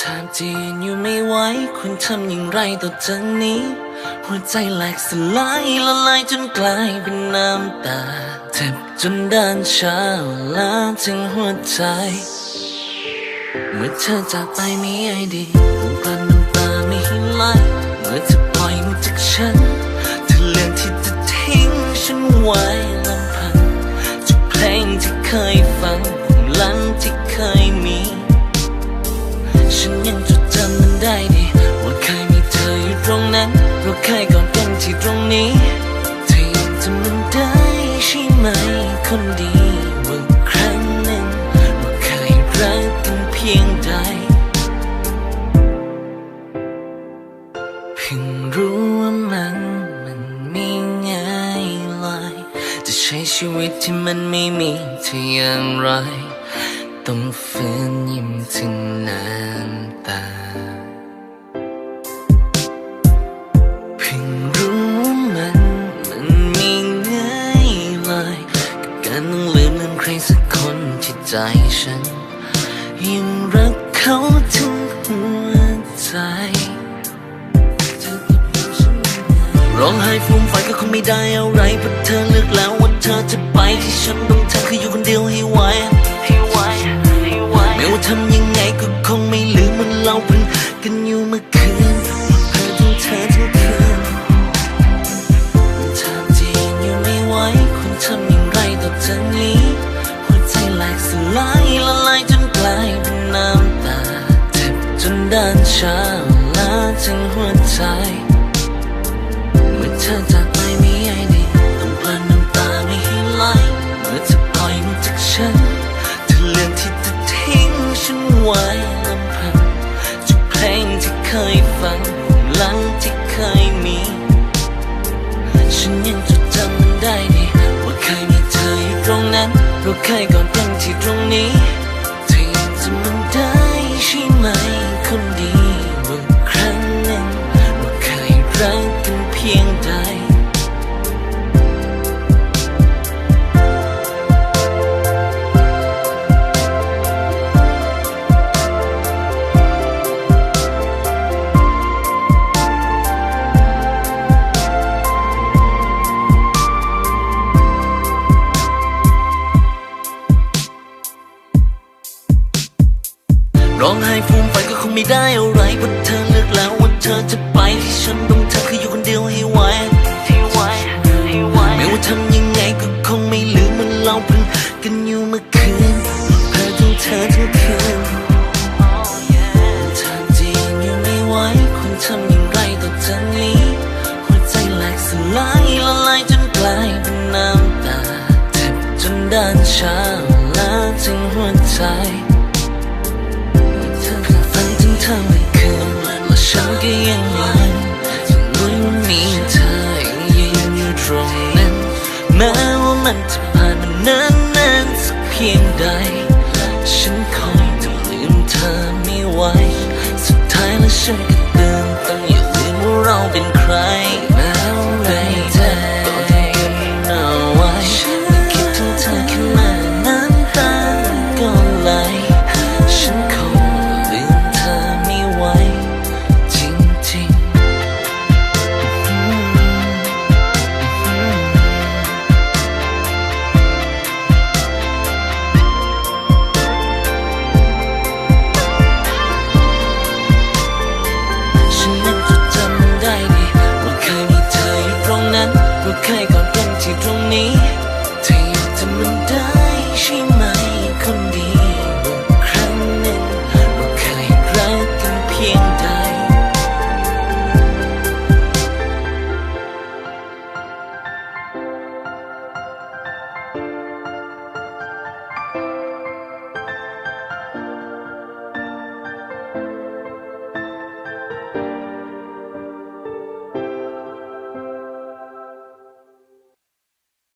ถามจีนอยู่ไม่ไหวคุณทำอย่างไรต่อจากนี้ หัวใจแหลกสลายละลายจนกลายเป็นน้ำตาเจ็บจนด้านชาลาถึงหัวใจ เมื่อเธอจากไปมีไอดีกลั้นน้ำตาไม่ไหลเมื่อเธอปล่อยมือจากฉัน ฉันยังจดจำมันได้ดีว่าเคยมีเธออยู่ตรงนั้นเราเคยกอดกันที่ตรงนี้เธอยังจำมันได้ใช่ไหมคนดีว่าครั้งหนึ่งเราเคยรักกันเพียงใดเพิ่งรู้ว่ามันมันไม่ง่ายเลยจะใช้ชีวิตที่มันไม่มีเธออย่างไร ต้องฝืนยิ้มถึงน้ำตาเพิ่งรู้ว่ามันมันไม่ง่ายเลยกับการต้องลืมลืมใครสักคนที่ใจฉัน ยังรักเขาทั้งหัวใจร้องไห้ฟูมไฟก็คงไม่ได้อะไรเพราะเธอเลือกแล้วว่าเธอจะไปที่ฉันต้องทำคืออยู่คนเดียวให้ไหวให้ กันอยู่เมื่อคืนเพื่อทั้งเธอทั้งคืนถามจริงอยู่ไม่ไหวคุณทำอย่างไรต่อจากนี้หัวใจแหลกสลายละลายจนกลายเป็นน้ำตาเจ็บจนด้านชาังหลังที่เคยมี ฉันยังจดจำมันได้ดีว่าเคยมีเธออยู่ตรงนั้นเราเคยก่อนกันที่ตรงนี้ ไม่ได้อะไรเพราะเธอเลือกแล้วว่าเธอจะไปที่ฉันต้องทำคืออยู่คนเดียวให้ไหวให้ไหวให้ไหวไม่ว่าทำยังไงก็คงไม่ลืมมันเราเพิ่งกันอยู่เมื่อคืนเพื่อทั้งเธอทั้งคืนถ้าจริงอยู่ไม่ไหวคุณทำอย่างไรต่อจากนี้หัวใจแหลกสลายละลายจนกลายเป็นน้ำตาเจ็บจนด้านชา พียงใด ฉันคอยจะลืมเธอไม่ไหว สุดท้ายแล้วฉันก็ำมั